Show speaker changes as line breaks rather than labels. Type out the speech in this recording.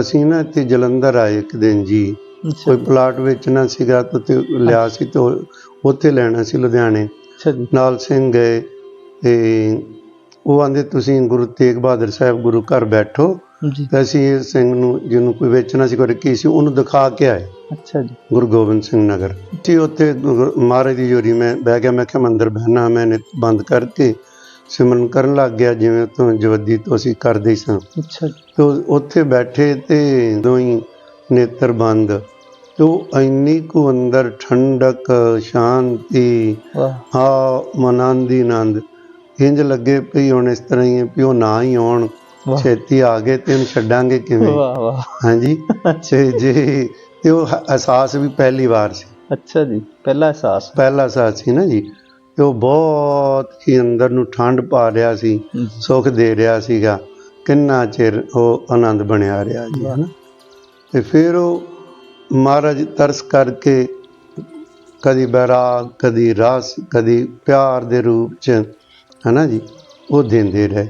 ਅਸੀਂ ਨਾ ਇੱਥੇ ਜਲੰਧਰ ਆਏ ਇੱਕ ਦਿਨ ਜੀ।
ਅੱਛਾ
ਕੋਈ
ਜੀ।
ਪਲਾਟ ਵੇਚਣਾ ਸੀਗਾ ਤੇ ਉੱਥੇ ਲਿਆ ਸੀ ਤੇ ਉਹ- ਉੱਥੇ ਲੈਣਾ ਸੀ ਲੁਧਿਆਣੇ।
ਅੱਛਾ ਜੀ।
ਨਾਲ ਸਿੰਘ ਗਏ ਤੇ ਉਹ ਆਂਦੇ ਤੁਸੀਂ ਗੁਰੂ ਤੇਗ ਬਹਾਦਰ ਸਾਹਿਬ ਗੁਰੂ ਘਰ ਬੈਠੋ
ਜੀ।
ਤੇ ਅਸੀਂ ਇਹ ਸਿੰਘ ਨੂੰ ਜਿਹਨੂੰ ਕੋਈ ਵੇਚਣਾ ਸੀ ਕੋਈ ਕੀ ਸੀ ਉਹਨੂੰ ਦਿਖਾ ਕੇ ਆਏ
ਅੱਛਾ ਜੀ।
ਗੁਰੂ ਗੋਬਿੰਦ ਸਿੰਘ ਨਗਰ। ਜੀ ਉੱਥੇ ਗੁਰ- ਮਹਾਰਾਜ ਦੀ ਜੋਰੀ ਮੈਂ ਬਹਿ ਗਿਆ ਮੈਂ ਕਿਹਾ ਮੈਂ ਅੰਦਰ ਬਹਿਣਾ ਮੈਂ ਬੰਦ ਕਰਕੇ ਸਿਮਰਨ ਕਰਨ ਲੱਗ ਗਿਆ ਜਿਵੇਂ ਤੋਂ ਜਵੱਦੀ ਤੋਂ ਅਸੀਂ ਕਰਦੇ ਸਾਂ।
ਅੱਛਾ
ਤੇ ਉੱਥੇ ਬੈਠੇ ਤੇ ਦੋ ਹੀ ਨੇਤਰ ਬੰਦ। ਤੇ ਇੰਨੀ ਕੁ ਅੰਦਰ ਠੰਡਕ ਸ਼ਾਂਤੀ ਆ ਮਨਾਂਦੀ ਆਨੰਦ ਇੰਜ ਲੱਗੇ ਵੀ ਹੁਣ ਇਸ ਤਰ੍ਹਾਂ ਹੀ ਉਹ ਨਾ ਹੀ ਆਉਣ। ਛੇਤੀ ਆ ਗਏ ਤੇ ਇਹਨੂੰ ਛੱਡਾਂਗੇ ਕਿਵੇਂ?
ਵਾਹ ਵਾਹ।
ਹਾਂਜੀ। ਤੇ ਜੇ ਤੇ ਉਹ ਅਹਿਸਾਸ ਵੀ ਪਹਿਲੀ ਵਾਰ ਸੀ।
ਅੱਛਾ ਜੀ ਪਹਿਲਾ ਅਹਿਸਾਸ।
ਪਹਿਲਾ ਅਹਿਸਾਸ ਸੀ ਨਾ ਜੀ। ਉਹ ਬਹੁਤ ਹੀ ਅੰਦਰ ਨੂੰ ਠੰਡ ਪਾ ਰਿਹਾ ਸੀ। ਸੁੱਖ ਦੇ ਰਿਹਾ ਸੀਗਾ। ਕਿੰਨਾ ਚਿਰ ਉਹ ਆਨੰਦ ਬਣਿਆ ਰਿਹਾ ਜੀ। ਹਨਾ ਤੇ ਫਿਰ ਉਹ ਮਹਾਰਾਜ ਤਰਸ ਕਰਕੇ ਕਦੀ ਬੈਰਾਗ ਕਦੀ ਰਸ ਕਦੀ ਪਿਆਰ ਦੇ ਰੂਪ ਚ ਹਨਾ ਜੀ ਉਹ ਦਿੰਦੇ ਰਹੇ।